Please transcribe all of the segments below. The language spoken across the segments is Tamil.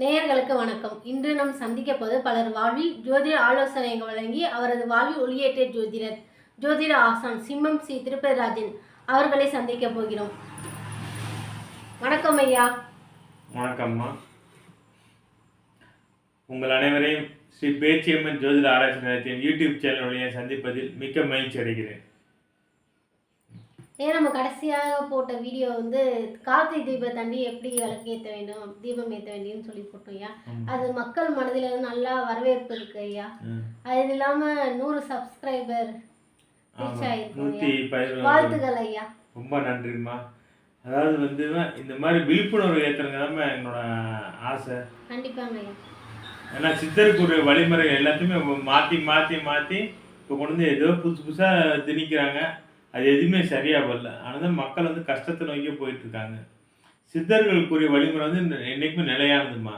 நேயர்களுக்கு வணக்கம். இன்று நாம் சந்திக்க போது பலர் வாழ்வில் ஜோதிட ஆலோசனை வழங்கி அவரது வாழ்வில் ஒளியேற்றிய ஜோதிடர் ஜோதிட ஆசான் சிம்மம் ஸ்ரீ திருப்பதிராஜன் அவர்களை சந்திக்க போகிறோம். வணக்கம் ஐயா. வணக்கம்மா. உங்கள் அனைவரையும் ஸ்ரீ பேச்சியம்மன் ஜோதிட ஆராய்ச்சி நிலையத்தின் யூடியூப் சேனல் வழியாக சந்திப்பதில் மிக்க மகிழ்ச்சி அடைகிறேன். ஏன் நம்ம கடைசியாக போட்ட வீடியோ வந்து கார்த்திகை தீபத்தாண்டி எப்படி விளக்கேற்ற வேண்டும் தீபம் ஏற்ற வேண்டியன்னு சொல்லி போட்டோம் ஐயா. அது மக்கள் மனதில் நல்லா வரவேற்பு இருக்கு ஐயா. அது இல்லாமல் நூறு சப்ஸ்கிரைபர் வாழ்த்துக்கள் ஐயா. ரொம்ப நன்றிம்மா. அதாவது வந்து இந்த மாதிரி விழிப்புணர்வு ஏற்றுறங்க தான் என்னோட ஆசை. கண்டிப்பாங்க ஐயா. ஏன்னா சித்தருக்குரிய வழிமுறை எல்லாத்தையுமே மாற்றி மாற்றி மாற்றி இப்போ கொண்டு வந்து ஏதோ புதுசு புதுசாக திணிக்கிறாங்க. அது எதுவுமே சரியாக வரல. ஆனால் மக்கள் வந்து கஷ்டத்தை நோக்கி போயிட்டு இருக்காங்க சித்தர்களுக்குரிய வழிமுறை வந்து என்னைக்குமே நிலையானதுமா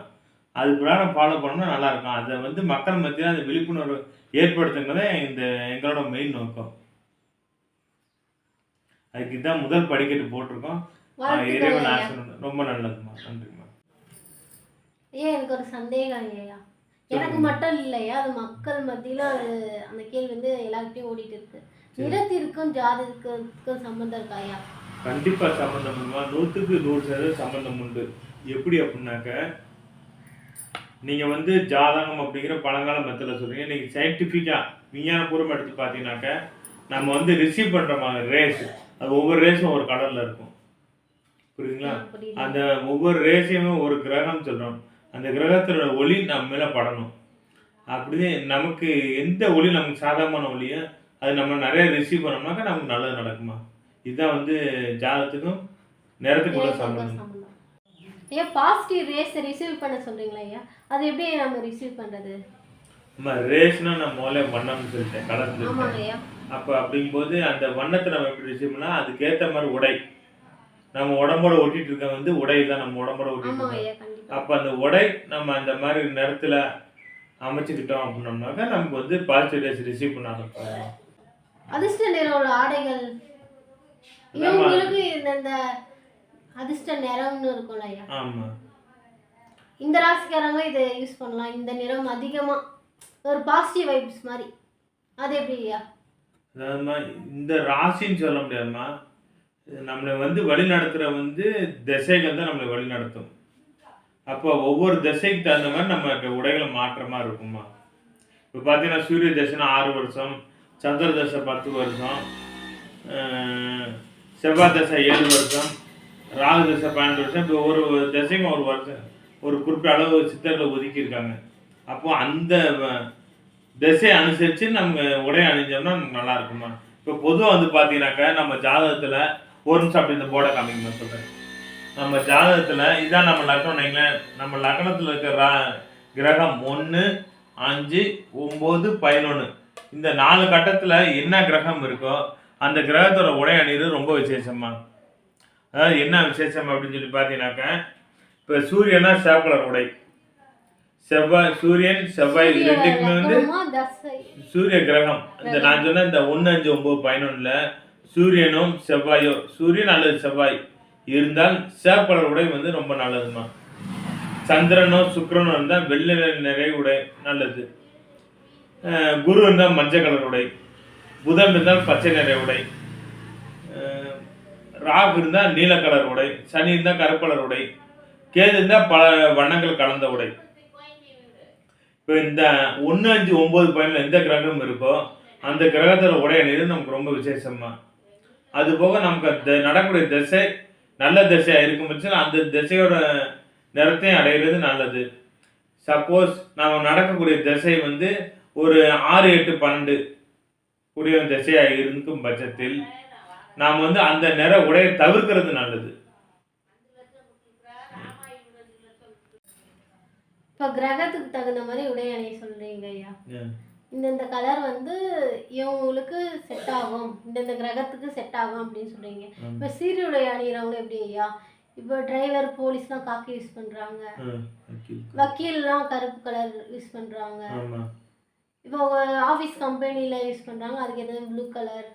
அது பிரகாரம் ஃபாலோ பண்ணோம்னா நல்லா இருக்கும் அதை வந்து மக்கள் மத்தியில் அந்த விழிப்புணர்வு ஏற்படுத்துங்கிறத இந்த எங்களோட மெயின் நோக்கம். அதுக்கு தான் முதல் படிக்கட்டு போட்டிருக்கோம். இறைவன் ஆசீர்வாதம். ரொம்ப நல்லதுமா நன்றிம்மா. ஏன் எனக்கு ஒரு சந்தேகம் ஐயா. எனக்கு மட்டும் இல்லையா? அது மக்கள் மத்தியில அது அந்த கேள்வி வந்து எல்லார்கிட்டயும் ஓடிட்டு இருக்கு. நிறத்திற்கும் ஜாதகத்துக்கும் சம்மந்தம் இருக்கா ஐயா? கண்டிப்பா சம்பந்தம் உண்டுமா நூற்றுக்கு நூறு சதவீதம் சம்பந்தம் உண்டு. எப்படி அப்படின்னாக்க நீங்க வந்து ஜாதகம் அப்படிங்கிற பழங்கால மெத்தடில் சொல்றீங்க. இன்னைக்கு சயின்டிஃபிக்கா விஞ்ஞானபூர்வம் எடுத்து பார்த்தீங்கன்னாக்க நம்ம வந்து ரிசீவ் பண்ற மாதிரி ரேஸ் அது ஒவ்வொரு ரேஸும் ஒரு கடல்ல இருக்கும். புரியுதுங்களா. அந்த ஒவ்வொரு ரேஸையுமே ஒரு கிரகம் சொல்றோம். அந்த கிரகத்தோட ஒளி நம்ம மேல படணும். அப்படியே நமக்கு எந்த ஒளி நமக்கு சாதகமான ஒளியோ அது நம்ம நிறைய ரிசீவ் பண்ணோம்னாக்கா நமக்கு நல்லது நடக்குமா? இதுதான் வந்து ஜாதகத்துக்கும் நேரத்துக்குள்ள நேரத்துக்கும் சம்பந்தம் ஐயா பாசிட்டிவ் ரேஸ் ரிசீவ் பண்ண சொல்றீங்களா ஐயா? அது எப்படி நம்ம ரிசீவ் பண்றது? நம்ம ரேஸ்னா நான் முதல்ல வண்ணம்னு சொல்லிட்டேன் கலர் சொல்லிட்டேன் அப்போ அப்படிங்கும்போது அந்த வண்ணத்தை நம்ம எப்படி ரிசீவ் பண்ணலாம்? அதுக்கேற்ற மாதிரி உடை. நம்ம உடம்போட ஒட்டிட்டு இருக்க வந்து உடை தான் நம்ம உடம்போட ஒட்டிட்டு அப்போ அந்த உடை நம்ம அந்த மாதிரி நேரத்தில் அமைச்சுக்கிட்டோம் அப்படின்னோம்னாக்கா நமக்கு வந்து பாசிட்டிவ் ரேஸ் ரிசீவ் பண்ண அதிர்ஷ்ட நிறம் ஆடைகள். இவங்களுக்கு இந்த அதிர்ஷ்ட நிறம்னு இருக்கும்ல ஐயா. இந்த ராசிக்காரங்க இதை யூஸ் பண்ணலாம். இந்த நிறம் அதிகமா ஒரு பாசிட்டிவ் வைப்ஸ் மாதிரி. அது எப்படி ஐயா? அதாவதுமா இந்த ராசின்னு சொல்ல முடியாதுமா நம்மளை வந்து வழி நடத்துகிற வந்து திசைகள் தான் நம்மளை வழி நடத்தும். அப்போ ஒவ்வொரு திசைக்கு தகுந்த மாதிரி நம்ம உடைகளை மாற்றமா இருக்குமா இப்போ பார்த்தீங்கன்னா சூரிய தசைனா ஆறு வருஷம் சந்திர தசை பத்து வருஷம் செவ்வாய் தசை ஏழு வருஷம் ராகு தசை பன்னெண்டு வருஷம் இப்போ ஒரு தசைக்கும் ஒரு வருஷம் ஒரு குறிப்பிட்ட அளவு சித்தர்களை ஒதுக்கியிருக்காங்க. அப்போ அந்த திசையை அனுசரித்து நம்ம உடை அணிஞ்சோம்னா நமக்கு நல்லா இருக்குமா? இப்போ பொதுவாக வந்து பார்த்தீங்கன்னாக்கா நம்ம ஜாதகத்தில் ஒரு நிமிஷம் அப்படி இந்த போர்டை காமிக்கணும் சொல்கிறேன் நம்ம ஜாதகத்தில் இதான் நம்ம லக்னம் வைங்களேன். நம்ம லக்னத்தில் இருக்கிற ரா- கிரகம் ஒன்று அஞ்சு ஒம்பது பதினொன்று இந்த நாலு கட்டத்தில் என்ன கிரகம் இருக்கோ அந்த கிரகத்தோட உடை அணிகிறது ரொம்ப விசேஷமா அதாவது என்ன விசேஷம் அப்படின்னு சொல்லி பார்த்தீங்கன்னாக்கா இப்போ சூரியனா சிவப்பு கலர் உடை. செவ்வாய் சூரியன் செவ்வாய் இது ரெண்டுக்குமே வந்து சூரிய கிரகம். இந்த நான் சொன்ன இந்த ஒன்று அஞ்சு ஒம்பது பதினொன்றில் சூரியனும் செவ்வாயோ சூரியன் அல்லது செவ்வாய் இருந்தால் சேப்பலர் உடை வந்து ரொம்ப நல்லதுமா. சந்திரனோ சுக்கிரனோ இருந்தால் வெள்ளை நிறை உடை நல்லது. குரு இருந்தால் மஞ்சள் கலர் உடை புதன் இருந்தால் பச்சை நிறை உடை ராகு இருந்தால் நீல கலர் உடை சனி இருந்தால் கருப்பலர் உடை கேது இருந்தால் பல வண்ணங்கள் கலந்த உடை. இப்போ இந்த ஒன்று அஞ்சு ஒம்பது பயனில் எந்த கிரகம் இருக்கோ அந்த கிரகத்தில் உடை அணிகிறது நமக்கு ரொம்ப விசேஷமாக அது போக நமக்கு நடக்கூடிய நடக்கக்கூடிய திசை நல்ல திசையாக இருக்கும் பட்சத்தில் அந்த திசையோட நிறத்தையும் அடைகிறது நல்லது. சப்போஸ் நாம் நடக்கக்கூடிய திசை வந்து ஒரு ஆறு எட்டு பன்னெண்டு கூடிய திசையாக இருக்கும் பட்சத்தில் நாம் வந்து அந்த நிற உடையை தவிர்க்கிறது நல்லது. இப்போ கிரகத்துக்கு தகுந்த மாதிரி உடை அணிய சொல்றீங்க ஐயா. இந்தந்த கலர் வந்து இவங்களுக்கு செட் ஆகும். இந்தந்த கிரகத்துக்கு செட் ஆகும் அப்படின்னு சொல்றீங்க. ம். இப்போ சீருடை அணிகிறவங்க எப்படி ஐயா? இப்போ டிரைவர் போலீஸ்லாம் காக்கி யூஸ் பண்றாங்க. okay. வக்கீல்லாம் கருப்பு கலர் யூஸ் பண்றாங்க. ஆமா. இப்போ ஆஃபீஸ் கம்பெனியில் யூஸ் பண்றாங்க அதுக்கு எதாவது ப்ளூ கலர்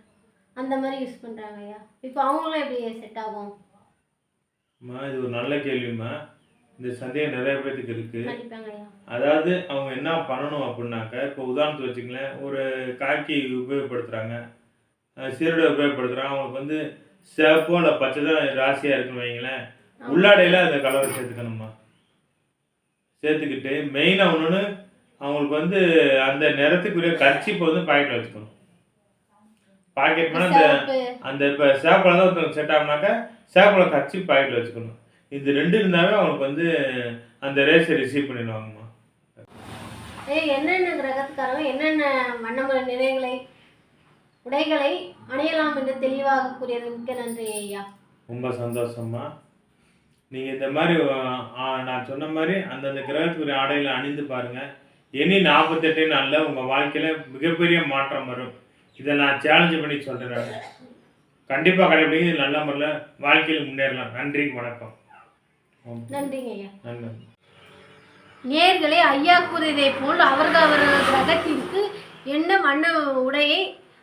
அந்த மாதிரி யூஸ் பண்றாங்க ஐயா. இப்போ அவங்களும் எப்படி செட் ஆகும்? அம்மா இது ஒரு நல்ல கேள்விம்மா. இந்த சந்தேகம் நிறைய பேத்துக்கு இருக்கு. கண்டிப்பாங்க ஐயா. அதாவது அவங்க என்ன பண்ணணும் அப்படின்னாக்க இப்போ உதாரணத்துக்கு வச்சுங்களேன் ஒரு காக்கி உபயோகப்படுத்துகிறாங்க சீரடை உபயோகப்படுத்துகிறாங்க அவங்களுக்கு வந்து சிவப்போ இல்லை பச்சை தான் ராசியாக இருக்குன்னு வைங்களேன். உள்ளாடையில் அந்த கலரை சேர்த்துக்கணுமா சேர்த்துக்கிட்டு மெயினாக ஒன்று அவங்களுக்கு வந்து அந்த நிறத்துக்குரிய கர்ச்சிப்பை வந்து பாக்கெட்டில் வச்சுக்கணும். பாக்கெட் பண்ணால் அந்த அந்த இப்போ சேப்பலை தான் ஒருத்தவங்க செட் ஆகுனாக்கா சேப்பலை கச்சி பாக்கெட்டில் வச்சுக்கணும். இது ரெண்டு இருந்தாவே அவங்களுக்கு வந்து அந்த ரேஸை ரிசீவ் பண்ணிடுவாங்கம்மா. என்னென்ன கிரகத்துக்காரங்க என்னென்ன வண்ணமுறை நிறைகளை உடைகளை அணியலாம் என்று தெளிவாக கூறியது மிக்க நன்றி ஐயா. ரொம்ப சந்தோஷம்மா. நீங்கள் இந்த மாதிரி நான் சொன்ன மாதிரி அந்தந்த கிரகத்துக்குரிய ஆடைகளை அணிந்து பாருங்கள் இனி நாற்பத்தெட்டு நாளில் உங்கள் வாழ்க்கையில் மிகப்பெரிய மாற்றம் வரும். இதை நான் சேலஞ்சு பண்ணி சொல்கிறேன் கண்டிப்பாக கடைபிடிங்க. நல்ல முறையில் வாழ்க்கையில் முன்னேறலாம். நன்றி வணக்கம். நன்றிங்க ஐயா. நன்றி. நேர்களே ஐயா கூறியதை போல் அவர்கள் அவர்கள் கிரகத்திற்கு என்ன வண்ண உடையை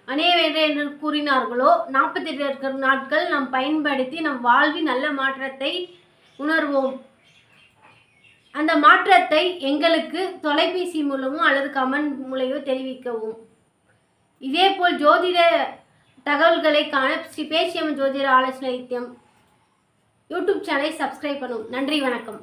அணிய வேண்டும் என்று கூறினார்களோ நாற்பத்தெட்டு இருக்கிற நாட்கள் நாம் பயன்படுத்தி நம் வாழ்வில் நல்ல மாற்றத்தை உணர்வோம். அந்த மாற்றத்தை எங்களுக்கு தொலைபேசி மூலமோ அல்லது கமெண்ட் மூலையோ தெரிவிக்கவும். இதேபோல் ஜோதிட தகவல்களை காண ஸ்ரீ பேசியம் ஜோதிட ஆலோசனை யூடியூப் சேனலை சப்ஸ்கிரைப் பண்ணும். நன்றி வணக்கம்.